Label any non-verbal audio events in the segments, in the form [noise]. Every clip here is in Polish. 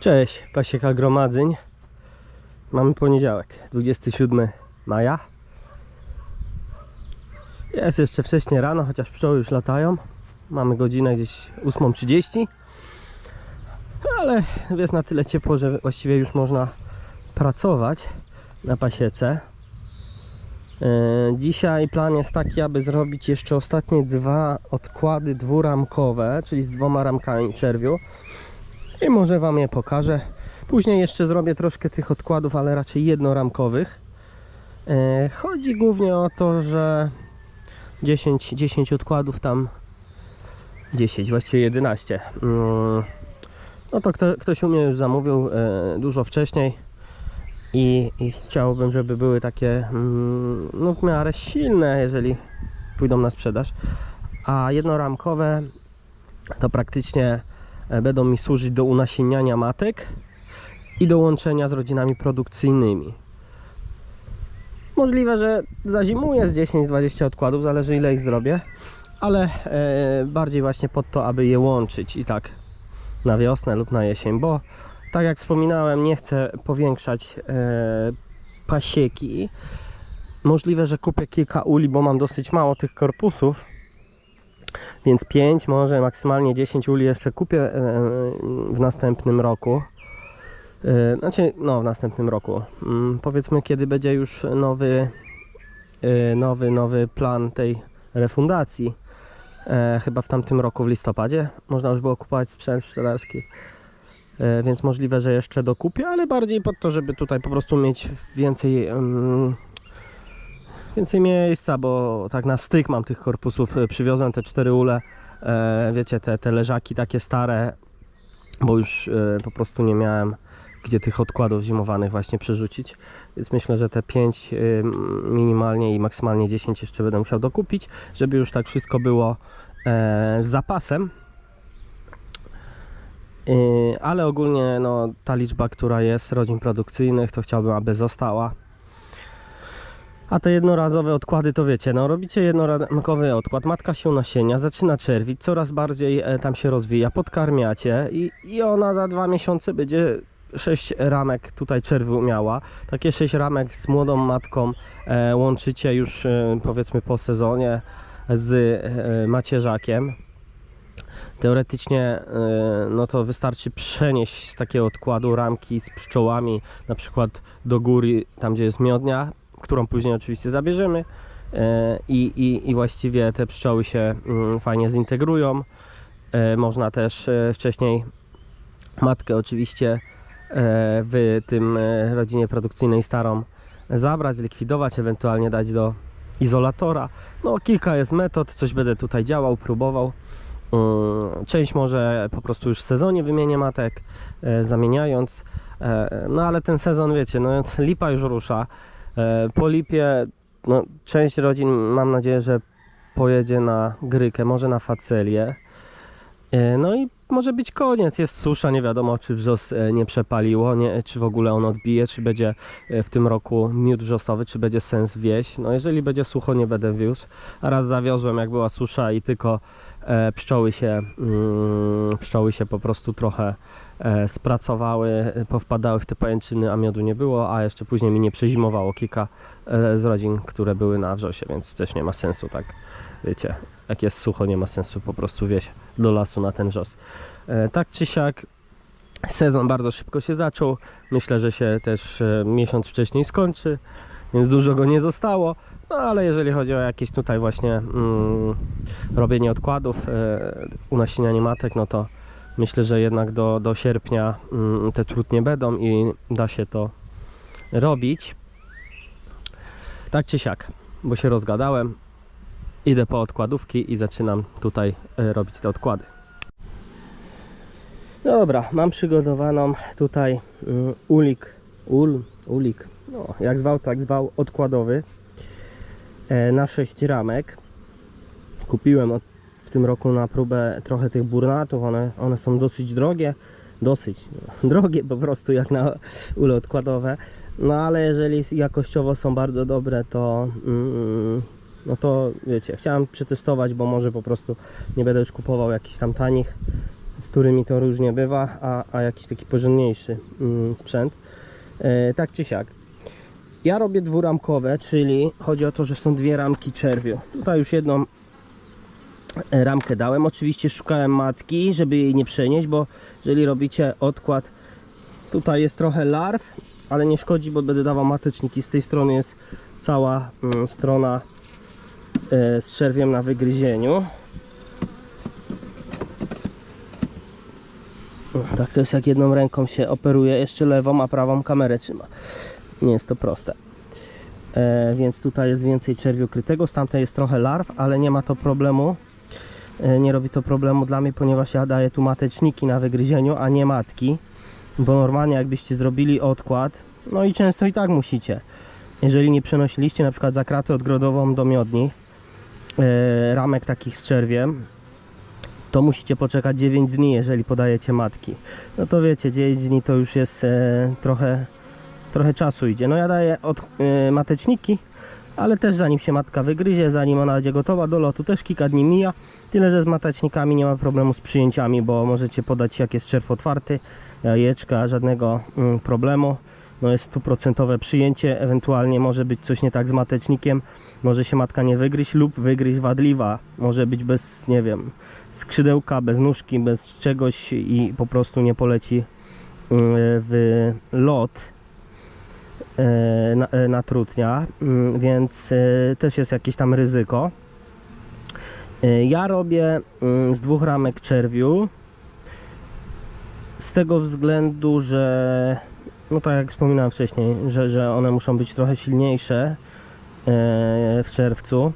Cześć, Pasieka Gromadzeń. Mamy poniedziałek, 27 maja. Jest jeszcze wcześnie rano, chociaż pszczoły już latają. Mamy godzinę gdzieś 8.30. Ale jest na tyle ciepło, że właściwie już można pracować na pasiece. E, Dzisiaj plan jest taki, aby zrobić jeszcze ostatnie dwa odkłady dwuramkowe, czyli z dwoma ramkami czerwiu i może Wam je pokażę. Później jeszcze zrobię troszkę tych odkładów, ale raczej jednoramkowych. E, Chodzi głównie o to, że 10, 10 odkładów tam 10, właściwie 11. Mm, No to kto, ktoś u mnie już zamówił e, dużo wcześniej i, i chciałbym, żeby były takie mm, no w miarę silne, jeżeli pójdą na sprzedaż. A jednoramkowe to praktycznie będą mi służyć do unasienniania matek i do łączenia z rodzinami produkcyjnymi. Możliwe, że zazimuję z 10-20 odkładów, zależy ile ich zrobię, ale e, bardziej właśnie pod to, aby je łączyć i tak na wiosnę lub na jesień, bo tak jak wspominałem, nie chcę powiększać e, pasieki. Możliwe, że kupię kilka uli, bo mam dosyć mało tych korpusów. Więc 5, może maksymalnie 10 uli jeszcze kupię e, w następnym roku. E, Znaczy, no w następnym roku. Mm, Powiedzmy, kiedy będzie już nowy, e, nowy, nowy plan tej refundacji. Chyba w tamtym roku w listopadzie można już było kupować sprzęt sprzedażski. E, Więc możliwe, że jeszcze dokupię, ale bardziej pod to, żeby tutaj po prostu mieć więcej em, więcej miejsca, bo tak na styk mam tych korpusów. E, Przywiozłem te cztery ule, e, wiecie, te, te leżaki takie stare, bo już e, po prostu nie miałem gdzie tych odkładów zimowanych właśnie przerzucić. Więc myślę, że te 5 minimalnie i maksymalnie 10 jeszcze będę musiał dokupić, żeby już tak wszystko było z zapasem. Ale ogólnie no, ta liczba, która jest rodzin produkcyjnych, to chciałbym, aby została. A te jednorazowe odkłady to wiecie, no robicie jednoramkowy odkład, matka się nasienia, zaczyna czerwić, coraz bardziej e, tam się rozwija, podkarmiacie i, i ona za dwa miesiące będzie 6 ramek tutaj czerwiu miała. Takie 6 ramek z młodą matką e, łączycie już e, powiedzmy po sezonie z e, macierzakiem. Teoretycznie e, no to wystarczy przenieść z takiego odkładu ramki z pszczołami na przykład do góry, tam gdzie jest miodnia, którą później oczywiście zabierzemy e, i, i, i właściwie te pszczoły się mm, fajnie zintegrują. E, Można też e, wcześniej matkę oczywiście w tym rodzinie produkcyjnej starą zabrać, zlikwidować, ewentualnie dać do izolatora. No kilka jest metod, coś będę tutaj działał, próbował. Mm, Część może po prostu już w sezonie wymienię matek, zamieniając. No ale ten sezon, wiecie, no [laughs] lipa już rusza. E, Po lipie, no, część rodzin mam nadzieję, że pojedzie na grykę, może na facelię. E, No i może być koniec, jest susza, nie wiadomo czy wrzos e, nie przepaliło, nie, czy w ogóle on odbije, czy będzie e, w tym roku miód wrzosowy, czy będzie sens wieść. No jeżeli będzie sucho nie będę wiózł. A raz zawiozłem jak była susza i tylko e, pszczoły się mm, pszczoły się po prostu trochę e, spracowały, e, powpadały w te pajęczyny, a miodu nie było, a jeszcze później mi nie przezimowało kilka e, z rodzin, które były na wrzosie, więc też nie ma sensu tak, wiecie, jak jest sucho nie ma sensu po prostu wieść do lasu na ten wrzos. E, tak czy siak sezon bardzo szybko się zaczął, myślę, że się też e, miesiąc wcześniej skończy, więc dużo go nie zostało, no ale jeżeli chodzi o jakieś tutaj właśnie mm, robienie odkładów, e, unasienianie matek, no to myślę, że jednak do, do sierpnia mm, te trudnie będą i da się to robić. Tak czy siak, bo się rozgadałem, idę po odkładówki i zaczynam tutaj e, robić te odkłady. Dobra, mam przygotowaną tutaj mm, ulik, ul, ulik, no jak zwał, tak zwał, odkładowy e, na 6 ramek. Kupiłem w tym roku na próbę trochę tych burnatów, one, one są dosyć drogie, dosyć [laughs] drogie po prostu jak na ule odkładowe. No ale jeżeli jakościowo są bardzo dobre, to mm, no to wiecie, chciałem przetestować, bo może po prostu nie będę już kupował jakichś tam tanich z którymi to różnie bywa, a, a jakiś taki porządniejszy mm, sprzęt. E, tak czy siak. Ja robię dwuramkowe, czyli chodzi o to, że są dwie ramki czerwiu. Tutaj już jedną e, ramkę dałem. Oczywiście szukałem matki, żeby jej nie przenieść, bo jeżeli robicie odkład, tutaj jest trochę larw, ale nie szkodzi, bo będę dawał mateczniki. Z tej strony jest cała mm, strona z czerwiem na wygryzieniu. Tak to jest jak jedną ręką się operuje, jeszcze lewą, a prawą kamerę trzyma. Nie jest to proste. E, więc tutaj jest więcej czerwiu krytego, z tamtej jest trochę larw, ale nie ma to problemu. E, nie robi to problemu dla mnie, ponieważ ja daję tu mateczniki na wygryzieniu, a nie matki. Bo normalnie jakbyście zrobili odkład, no i często i tak musicie. Jeżeli nie przenosiliście na przykład za kratę odgrodową do miodni, e, ramek takich z czerwiem, to musicie poczekać 9 dni, jeżeli podajecie matki. No to wiecie, 9 dni to już jest e, trochę, trochę czasu idzie. No ja daję od, e, mateczniki, ale też zanim się matka wygryzie, zanim ona będzie gotowa do lotu, też kilka dni mija. Tyle, że z matecznikami nie ma problemu z przyjęciami, bo możecie podać jak jest czerw otwarty, jajeczka, żadnego mm, problemu. No jest stuprocentowe przyjęcie, ewentualnie może być coś nie tak z matecznikiem, może się matka nie wygryźć lub wygryźć wadliwa, może być bez, nie wiem, skrzydełka, bez nóżki, bez czegoś i po prostu nie poleci mm, w lot e, na, e, na trutnia, mm, więc e, też jest jakieś tam ryzyko. Ja robię mm, z dwóch ramek czerwiu z tego względu, że no tak jak wspominałem wcześniej, że, że one muszą być trochę silniejsze e, w czerwcu.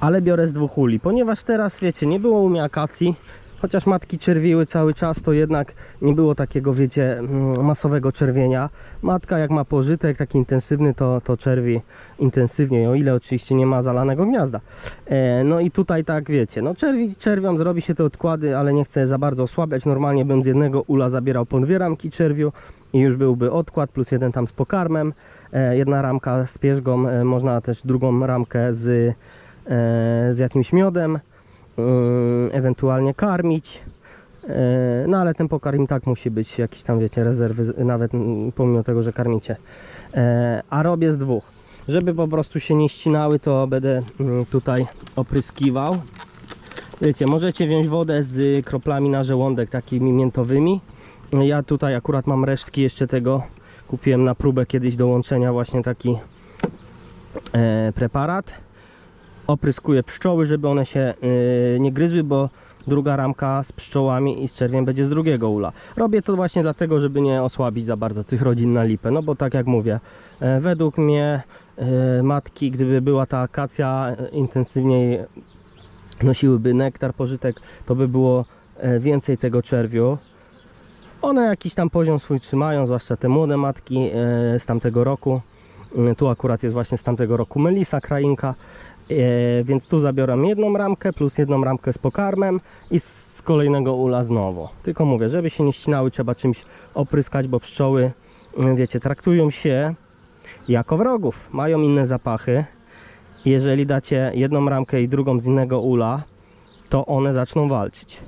Ale biorę z dwóch uli, ponieważ teraz wiecie, nie było u mnie akacji, chociaż matki czerwiły cały czas, to jednak nie było takiego, wiecie, mm, masowego czerwienia. Matka jak ma pożytek taki intensywny, to, to czerwi intensywniej, o ile oczywiście nie ma zalanego gniazda. E, no i tutaj tak, wiecie, no czerwi, czerwiom zrobi się te odkłady, ale nie chcę za bardzo osłabiać. Normalnie bym z jednego ula zabierał po dwie ramki czerwiu i już byłby odkład, plus jeden tam z pokarmem, e, jedna ramka z pierzgą, e, można też drugą ramkę z e, z jakimś miodem, ewentualnie karmić. E, No ale ten pokarm tak musi być jakiś tam, wiecie, rezerwy, nawet pomimo tego, że karmicie. E, A robię z dwóch. Żeby po prostu się nie ścinały, to będę mm, tutaj opryskiwał. Wiecie, możecie wziąć wodę z kroplami na żołądek, takimi miętowymi. Ja tutaj akurat mam resztki jeszcze tego. Kupiłem na próbę kiedyś do łączenia właśnie taki e, preparat opryskuję pszczoły, żeby one się yy, nie gryzły, bo druga ramka z pszczołami i z czerwiem będzie z drugiego ula. Robię to właśnie dlatego, żeby nie osłabić za bardzo tych rodzin na lipę, no bo tak jak mówię, e, według mnie e, matki, gdyby była ta akacja e, intensywniej nosiłyby nektar, pożytek, to by było więcej tego czerwiu. One jakiś tam poziom swój trzymają, zwłaszcza te młode matki z tamtego roku. Tu akurat jest właśnie z tamtego roku Melisa krainka. E, więc tu zabiorę jedną ramkę plus jedną ramkę z pokarmem i z kolejnego ula znowu. Tylko mówię, żeby się nie ścinały, trzeba czymś opryskać, bo pszczoły, mm, wiecie, traktują się jako wrogów. Mają inne zapachy. Jeżeli dacie jedną ramkę i drugą z innego ula, to one zaczną walczyć.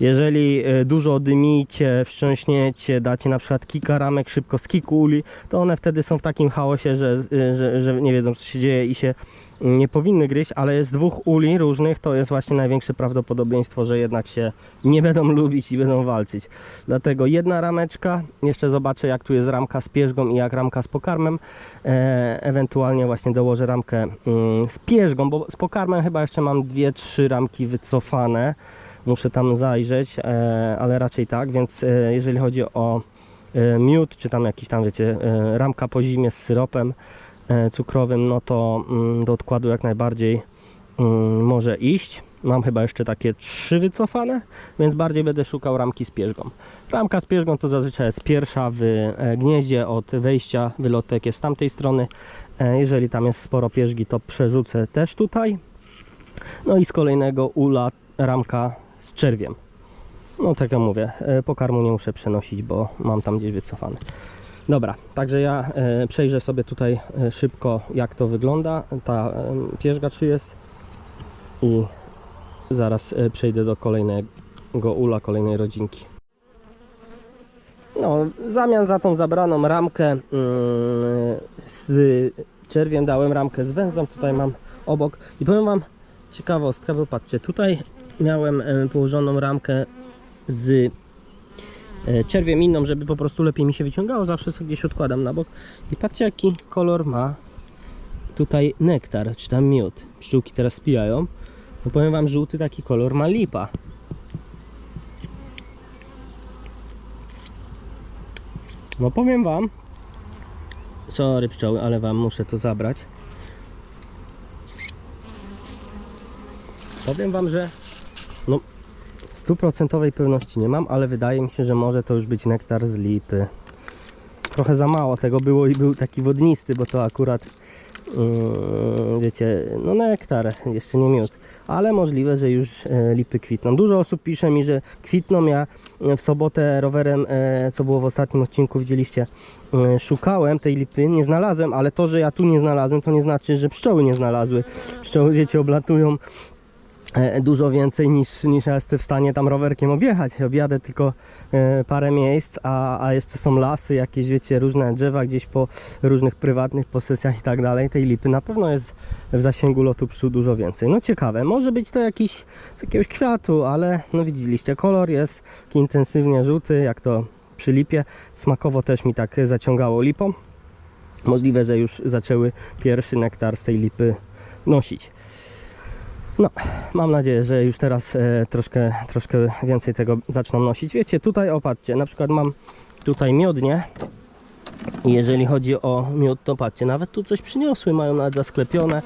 Jeżeli e, dużo dymicie, wstrząśniecie, dacie na przykład kilka ramek szybko z kilku uli, to one wtedy są w takim chaosie, że, e, że, że nie wiedzą co się dzieje i się nie powinny gryźć, ale z dwóch uli różnych to jest właśnie największe prawdopodobieństwo, że jednak się nie będą lubić i będą walczyć. Dlatego jedna rameczka, jeszcze zobaczę jak tu jest ramka z pierzgą i jak ramka z pokarmem. E, ewentualnie właśnie dołożę ramkę mm, z pierzgą, bo z pokarmem chyba jeszcze mam dwie, trzy ramki wycofane. Muszę tam zajrzeć, e, ale raczej tak, więc e, jeżeli chodzi o e, miód, czy tam jakiś tam, wiecie, e, ramka po zimie z syropem cukrowym, no to mm, do odkładu jak najbardziej mm, może iść. Mam chyba jeszcze takie trzy wycofane, więc bardziej będę szukał ramki z pierzgą. Ramka z pierzgą to zazwyczaj jest pierwsza w e, gnieździe od wejścia, wylotek jest z tamtej strony. E, Jeżeli tam jest sporo pierzgi, to przerzucę też tutaj. No i z kolejnego ula ramka z czerwiem. No tak jak mówię, e, pokarmu nie muszę przenosić, bo mam tam gdzieś wycofany. Dobra, także ja e, przejrzę sobie tutaj e, szybko jak to wygląda, ta e, pierzga czy jest i zaraz przejdę do kolejnego ula, kolejnej rodzinki. No, w zamian za tą zabraną ramkę mm, z czerwiem dałem ramkę z węzą, tutaj mam obok i powiem wam ciekawostkę, bo patrzcie, tutaj miałem położoną ramkę z czerwiem inną, żeby po prostu lepiej mi się wyciągało, zawsze sobie gdzieś odkładam na bok i patrzcie jaki kolor ma tutaj nektar, czy tam miód, pszczółki teraz spijają, no powiem wam, żółty taki kolor ma lipa. No powiem wam, sorry pszczoły, ale wam muszę to zabrać. Powiem wam, że stuprocentowej pewności nie mam, ale wydaje mi się, że może to już być nektar z lipy. Trochę za mało tego było i był taki wodnisty, bo to akurat yy, wiecie, no nektar, jeszcze nie miód, ale możliwe, że już e, lipy kwitną. Dużo osób pisze mi, że kwitną. Ja w sobotę rowerem, e, co było w ostatnim odcinku, widzieliście, e, szukałem tej lipy, nie znalazłem, ale to, że ja tu nie znalazłem, to nie znaczy, że pszczoły nie znalazły. Pszczoły, wiecie, oblatują dużo więcej niż, niż ja jestem w stanie tam rowerkiem objechać. Objadę tylko e, parę miejsc, a, a jeszcze są lasy, jakieś wiecie, różne drzewa gdzieś po różnych prywatnych posesjach i tak dalej. Tej lipy na pewno jest w zasięgu lotu pszczół dużo więcej. No ciekawe, może być to jakiś z jakiegoś kwiatu, ale no widzieliście, kolor jest taki intensywnie żółty, jak to przy lipie. Smakowo też mi tak zaciągało lipą. Możliwe, że już zaczęły pierwszy nektar z tej lipy nosić. No, mam nadzieję, że już teraz e, troszkę, troszkę więcej tego zaczną nosić. Wiecie, tutaj opatrzcie, na przykład mam tutaj miodnie i jeżeli chodzi o miód, to patrzcie, nawet tu coś przyniosły, mają nawet zasklepione,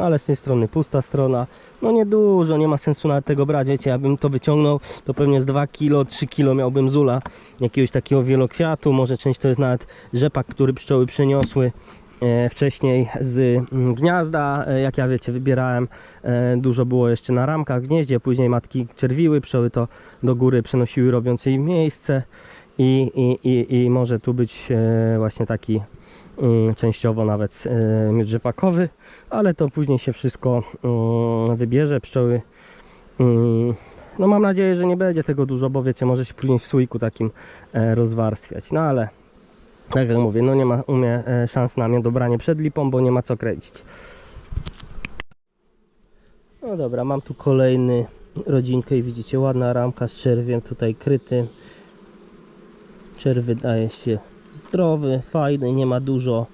ale z tej strony pusta strona. No niedużo, nie ma sensu nawet tego brać, wiecie, ja bym to wyciągnął, to pewnie z 2 kg, 3 kg miałbym zula, jakiegoś takiego wielokwiatu, może część to jest nawet rzepak, który pszczoły przyniosły wcześniej z mm, gniazda, e, jak ja wiecie, wybierałem, e, dużo było jeszcze na ramkach gnieździe, później matki czerwiły, pszczoły to do góry przenosiły, robiąc jej miejsce. I, i, i, i może tu być e, właśnie taki mm, częściowo nawet e, miód rzepakowy, ale to później się wszystko mm, wybierze, pszczoły no mam nadzieję, że nie będzie tego dużo, bo wiecie, może się później w słoiku takim e, rozwarstwiać, no ale jak mówię, no nie ma u mnie e, szans na mnie dobranie przed lipą, bo nie ma co kręcić. No dobra, mam tu kolejny rodzinkę i widzicie, ładna ramka z czerwiem tutaj kryty. Czerw wydaje się zdrowy, fajny, nie ma dużo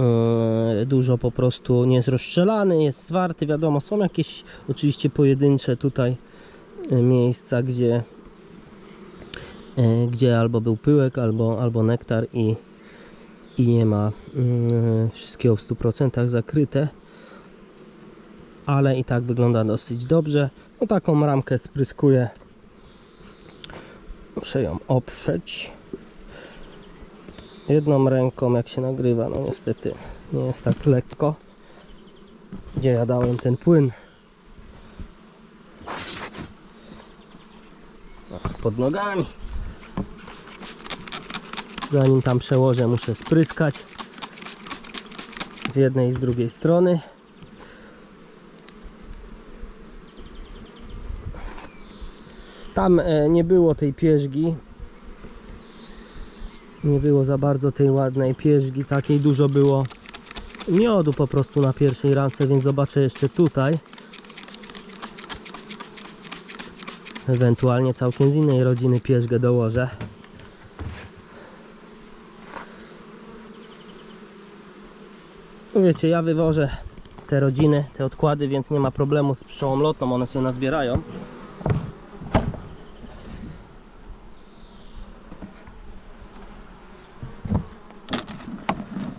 e, dużo po prostu nie jest rozstrzelany, jest zwarty, wiadomo, są jakieś oczywiście pojedyncze tutaj e, miejsca, gdzie gdzie albo był pyłek, albo, albo nektar i, i nie ma mm, wszystkiego w 100% zakryte ale i tak wygląda dosyć dobrze. No taką ramkę spryskuję. Muszę ją oprzeć. Jedną ręką jak się nagrywa no niestety nie jest tak lekko gdzie ja dałem ten płyn. Pod nogami zanim tam przełożę muszę spryskać z jednej i z drugiej strony. Tam e, nie było tej pierzgi. Nie było za bardzo tej ładnej pierzgi takiej dużo było miodu po prostu na pierwszej ramce więc zobaczę jeszcze tutaj. Ewentualnie całkiem z innej rodziny pierzgę dołożę Wiecie, ja wywożę te rodziny, te odkłady, więc nie ma problemu z pszczołą lotną, one sobie nazbierają.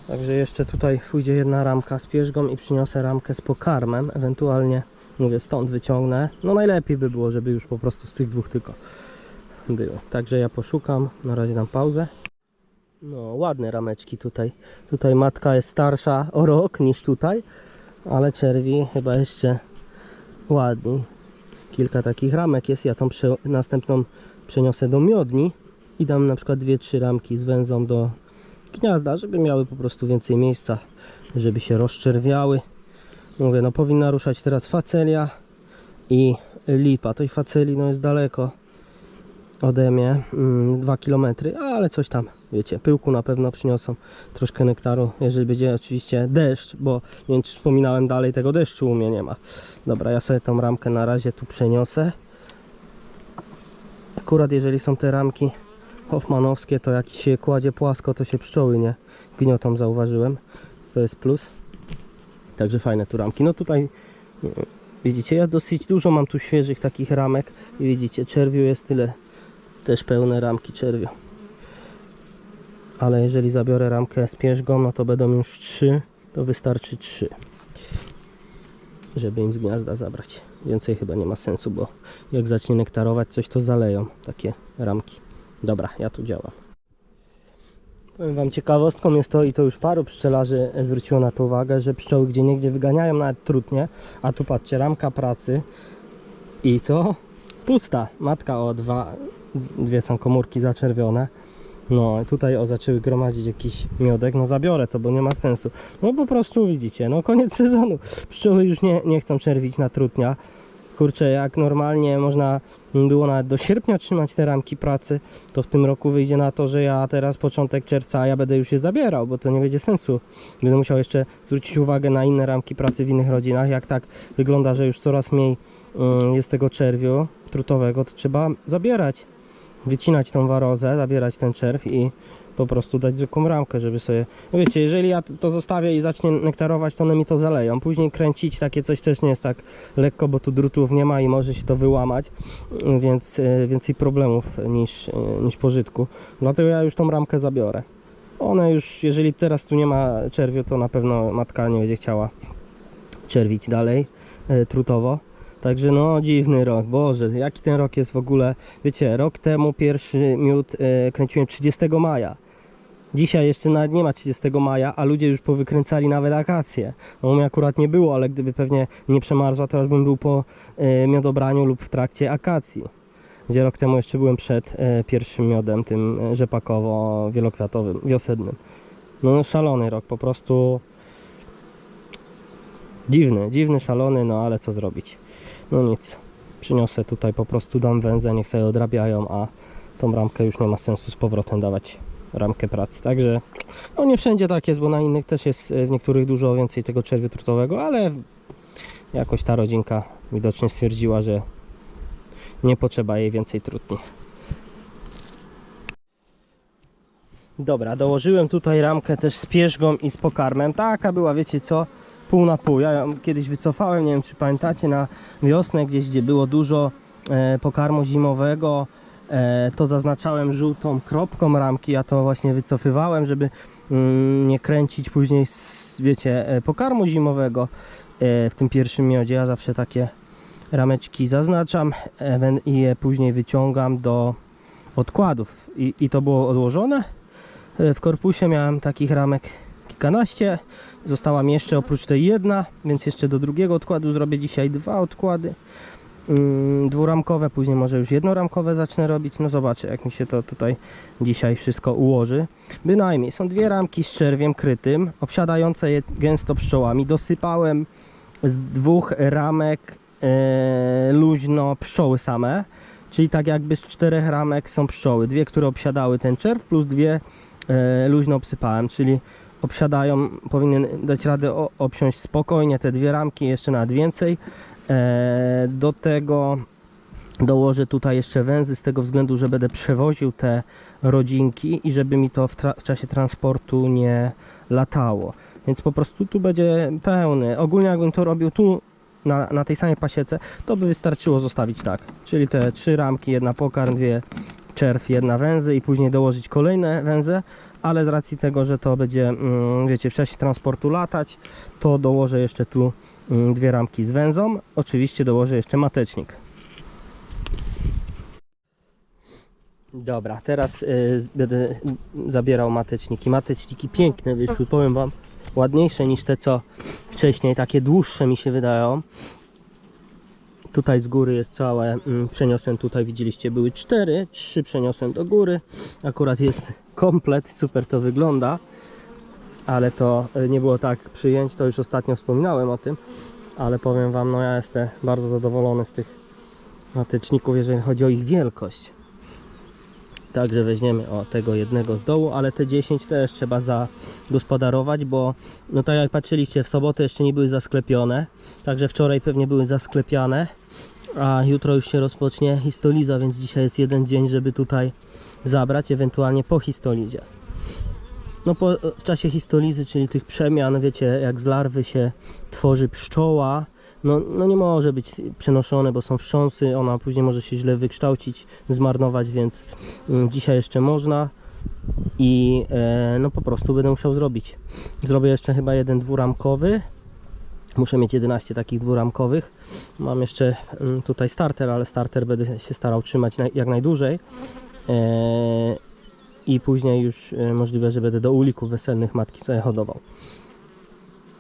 Także jeszcze tutaj pójdzie jedna ramka z pierzgą i przyniosę ramkę z pokarmem, ewentualnie mówię stąd wyciągnę. No najlepiej by było, żeby już po prostu z tych dwóch tylko było. Także ja poszukam, na razie dam pauzę. No, ładne rameczki tutaj. Tutaj matka jest starsza o rok niż tutaj, ale czerwi chyba jeszcze ładniej. Kilka takich ramek jest. Ja tą następną przeniosę do miodni i dam na przykład dwie, trzy ramki z węzą do gniazda, żeby miały po prostu więcej miejsca, żeby się rozczerwiały. Mówię, no powinna ruszać teraz facelia i lipa. Tej faceli no jest daleko ode mnie, 2 km, ale coś tam, wiecie, pyłku na pewno przyniosą, troszkę nektaru, jeżeli będzie oczywiście deszcz, bo nie wiem czy wspominałem dalej, tego deszczu u mnie nie ma. Dobra, ja sobie tą ramkę na razie tu przeniosę. Akurat jeżeli są te ramki hoffmanowskie, to jak się kładzie płasko, to się pszczoły nie gniotą, zauważyłem, więc to jest plus. Także fajne tu ramki. No tutaj e, widzicie, ja dosyć dużo mam tu świeżych takich ramek i widzicie, czerwiu jest tyle, też pełne ramki czerwiu. Ale jeżeli zabiorę ramkę z pierzgą, no to będą już trzy, to wystarczy trzy, żeby im z gniazda zabrać. Więcej chyba nie ma sensu, bo jak zacznie nektarować coś, to zaleją takie ramki. Dobra, ja tu działam. Powiem Wam ciekawostką jest to i to już paru pszczelarzy zwróciło na to uwagę, że pszczoły gdzie niegdzie wyganiają nawet trutnie, a tu patrzcie, ramka pracy i co? Pusta. Matka o dwa, dwie są komórki zaczerwione. No tutaj o zaczęły gromadzić jakiś miodek, no zabiorę to, bo nie ma sensu. No po prostu widzicie, no koniec sezonu. Pszczoły już nie, nie chcą czerwić na trutnia. Kurczę, jak normalnie można było nawet do sierpnia trzymać te ramki pracy, to w tym roku wyjdzie na to, że ja teraz początek czerwca, ja będę już je zabierał, bo to nie będzie sensu. Będę musiał jeszcze zwrócić uwagę na inne ramki pracy w innych rodzinach. Jak tak wygląda, że już coraz mniej mm, jest tego czerwiu trutowego, to trzeba zabierać. Wycinać tą warozę, zabierać ten czerw i po prostu dać zwykłą ramkę, żeby sobie... No wiecie, jeżeli ja to zostawię i zacznie nektarować, to one mi to zaleją. Później kręcić takie coś też nie jest tak lekko, bo tu drutów nie ma i może się to wyłamać, więc e, więcej problemów niż, e, niż pożytku. Dlatego ja już tą ramkę zabiorę. One już, jeżeli teraz tu nie ma czerwiu, to na pewno matka nie będzie chciała czerwić dalej e, trutowo. Także no dziwny rok, Boże, jaki ten rok jest w ogóle. Wiecie, rok temu pierwszy miód e, kręciłem 30 maja. Dzisiaj jeszcze nawet nie ma 30 maja, a ludzie już powykręcali nawet akacje. No mnie akurat nie było, ale gdyby pewnie nie przemarzła, to już bym był po e, miodobraniu lub w trakcie akacji. Gdzie rok temu jeszcze byłem przed e, pierwszym miodem, tym e, rzepakowo-wielokwiatowym, wiosennym. No szalony rok, po prostu dziwny, dziwny, szalony, no ale co zrobić. No nic, przyniosę tutaj po prostu dam węzę, niech sobie odrabiają, a tą ramkę już nie ma sensu z powrotem dawać ramkę pracy. Także no nie wszędzie tak jest, bo na innych też jest e, w niektórych dużo więcej tego czerwiu trutowego, ale jakoś ta rodzinka widocznie stwierdziła, że nie potrzeba jej więcej trutni. Dobra, dołożyłem tutaj ramkę też z pierzgą i z pokarmem. Taka była, wiecie co, pół na pół. Ja ją kiedyś wycofałem, nie wiem czy pamiętacie, na wiosnę gdzieś, gdzie było dużo e, pokarmu zimowego, e, to zaznaczałem żółtą kropką ramki, ja to właśnie wycofywałem, żeby mm, nie kręcić później, wiecie, e, pokarmu zimowego w tym pierwszym miodzie. Ja zawsze takie rameczki zaznaczam i je później wyciągam do odkładów. I, i to było odłożone. W korpusie miałem takich ramek kilkanaście. Została mi jeszcze oprócz tej jedna, więc jeszcze do drugiego odkładu zrobię dzisiaj dwa odkłady. Mm, dwuramkowe, później może już jednoramkowe zacznę robić. No zobaczę, jak mi się to tutaj dzisiaj wszystko ułoży. Bynajmniej są dwie ramki z czerwiem krytym, obsiadające je gęsto pszczołami. Dosypałem z dwóch ramek e, luźno pszczoły same. Czyli tak jakby z czterech ramek są pszczoły. Dwie, które obsiadały ten czerw, plus dwie e, luźno obsypałem, czyli obsiadają, powinien dać radę o, obsiąść spokojnie te dwie ramki, jeszcze nawet więcej. E, do tego dołożę tutaj jeszcze węzy z tego względu, że będę przewoził te rodzinki i żeby mi to w, w czasie transportu nie latało. Więc po prostu tu będzie pełny. Ogólnie jakbym to robił tu na, na tej samej pasiece, to by wystarczyło zostawić tak. Czyli te trzy ramki, jedna pokarm, dwie czerw, jedna węzy i później dołożyć kolejne węże, ale z racji tego, że to będzie, mm, wiecie, w czasie transportu latać, to dołożę jeszcze tu mm, dwie ramki z węzą. Oczywiście dołożę jeszcze matecznik. Dobra, teraz y, będę zabierał mateczniki. Mateczniki piękne wyszły, powiem Wam, ładniejsze niż te co wcześniej, takie dłuższe mi się wydają. Tutaj z góry jest całe, mm, przeniosłem tutaj, widzieliście, były cztery, trzy przeniosłem do góry. Akurat jest komplet, super to wygląda, ale to y, nie było tak przyjęć, to już ostatnio wspominałem o tym. ale powiem Wam, no ja jestem bardzo zadowolony z tych mateczników, jeżeli chodzi o ich wielkość. Także weźmiemy o tego jednego z dołu, ale te 10 też trzeba zagospodarować, bo no tak jak patrzyliście, w sobotę jeszcze nie były zasklepione, także wczoraj pewnie były zasklepiane, a jutro już się rozpocznie histoliza, więc dzisiaj jest jeden dzień, żeby tutaj zabrać, ewentualnie po histolizie. No po czasie histolizy, czyli tych przemian, wiecie, jak z larwy się tworzy pszczoła, no, no nie może być przenoszone, bo są wstrząsy, ona później może się źle wykształcić, zmarnować, więc mm, dzisiaj jeszcze można i e, no po prostu będę musiał zrobić. Zrobię jeszcze chyba jeden dwuramkowy. Muszę mieć 11 takich dwuramkowych. Mam jeszcze mm, tutaj starter, ale starter będę się starał trzymać jak najdłużej. E, I później już e, możliwe, że będę do ulików weselnych matki sobie hodował.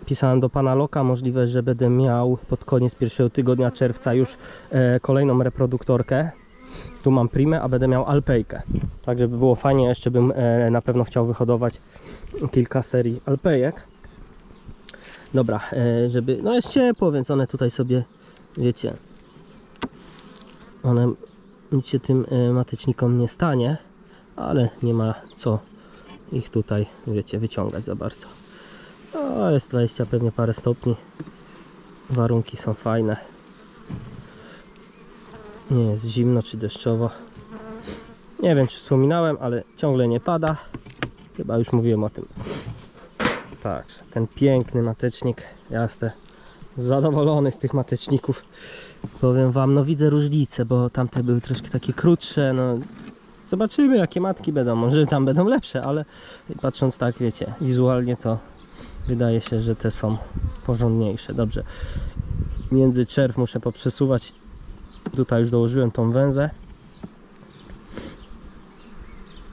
Pisałem do pana Loka, możliwe, że będę miał pod koniec pierwszego tygodnia czerwca już e, kolejną reproduktorkę. Tu mam primę, a będę miał alpejkę. Tak, żeby było fajnie, jeszcze bym e, na pewno chciał wyhodować kilka serii alpejek. Dobra, e, żeby. No jest ciepło, więc one tutaj sobie, wiecie, one nic się tym matecznikom nie stanie, ale nie ma co ich tutaj, wiecie, wyciągać za bardzo. O, jest 20 pewnie parę stopni. Warunki są fajne. Nie jest zimno czy deszczowo. Nie wiem czy wspominałem, ale ciągle nie pada. Chyba już mówiłem o tym. Tak, ten piękny matecznik. Ja jestem zadowolony z tych mateczników. Powiem wam, no widzę różnice, bo tamte były troszkę takie krótsze. No, zobaczymy jakie matki będą. Może tam będą lepsze, ale patrząc tak, wiecie, wizualnie to wydaje się, że te są porządniejsze. Dobrze. Między czerw muszę poprzesuwać. Tutaj już dołożyłem tą węzę.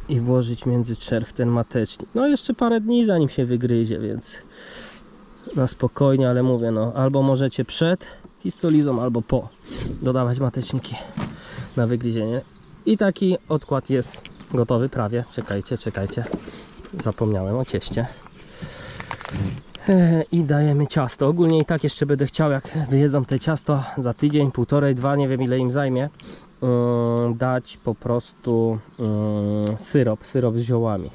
I włożyć między czerw ten matecznik. No jeszcze parę dni zanim się wygryzie, więc na spokojnie, ale mówię, no albo możecie przed histolizą, albo po dodawać mateczniki na wygryzienie. I taki odkład jest gotowy prawie. Czekajcie, czekajcie. Zapomniałem o cieście. I dajemy ciasto. Ogólnie i tak jeszcze będę chciał, jak wyjedzą te ciasto za tydzień, półtorej, dwa, nie wiem ile im zajmie, mm, dać po prostu mm, syrop, syrop z ziołami.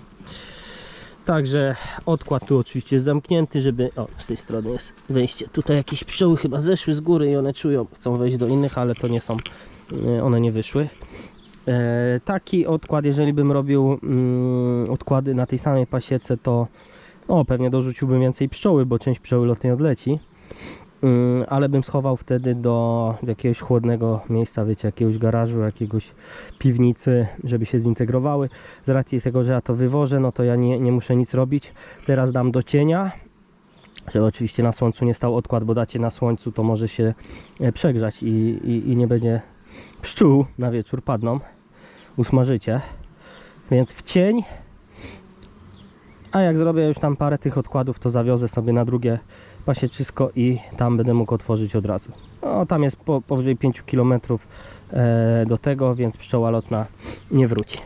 Także odkład tu oczywiście jest zamknięty, żeby. O, z tej strony jest wejście. Tutaj jakieś pszczoły chyba zeszły z góry i one czują, chcą wejść do innych, ale to nie są, e, one nie wyszły. E, taki odkład, jeżeli bym robił mm, odkłady na tej samej pasiece, to o, pewnie dorzuciłbym więcej pszczoły, bo część pszczoły lotnej odleci. Ym, ale bym schował wtedy do jakiegoś chłodnego miejsca, wiecie, jakiegoś garażu, jakiegoś piwnicy, żeby się zintegrowały. Z racji tego, że ja to wywożę, no to ja nie, nie muszę nic robić. Teraz dam do cienia, żeby oczywiście na słońcu nie stał odkład, bo dacie na słońcu, to może się e, przegrzać i, i, i nie będzie pszczół na wieczór padną. Usmażycie. Więc w cień a jak zrobię już tam parę tych odkładów, to zawiozę sobie na drugie pasieczysko i tam będę mógł otworzyć od razu. No, tam jest po, powyżej 5 km e, do tego, więc pszczoła lotna nie wróci.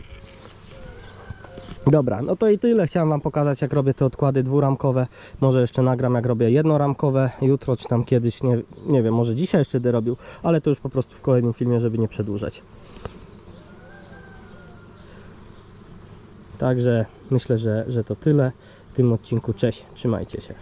Dobra, no to i tyle. Chciałem Wam pokazać, jak robię te odkłady dwuramkowe. Może jeszcze nagram, jak robię jednoramkowe jutro, czy tam kiedyś, nie, nie wiem, może dzisiaj jeszcze będę robił, ale to już po prostu w kolejnym filmie, żeby nie przedłużać. Także myślę, że, że to tyle w tym odcinku. Cześć, trzymajcie się.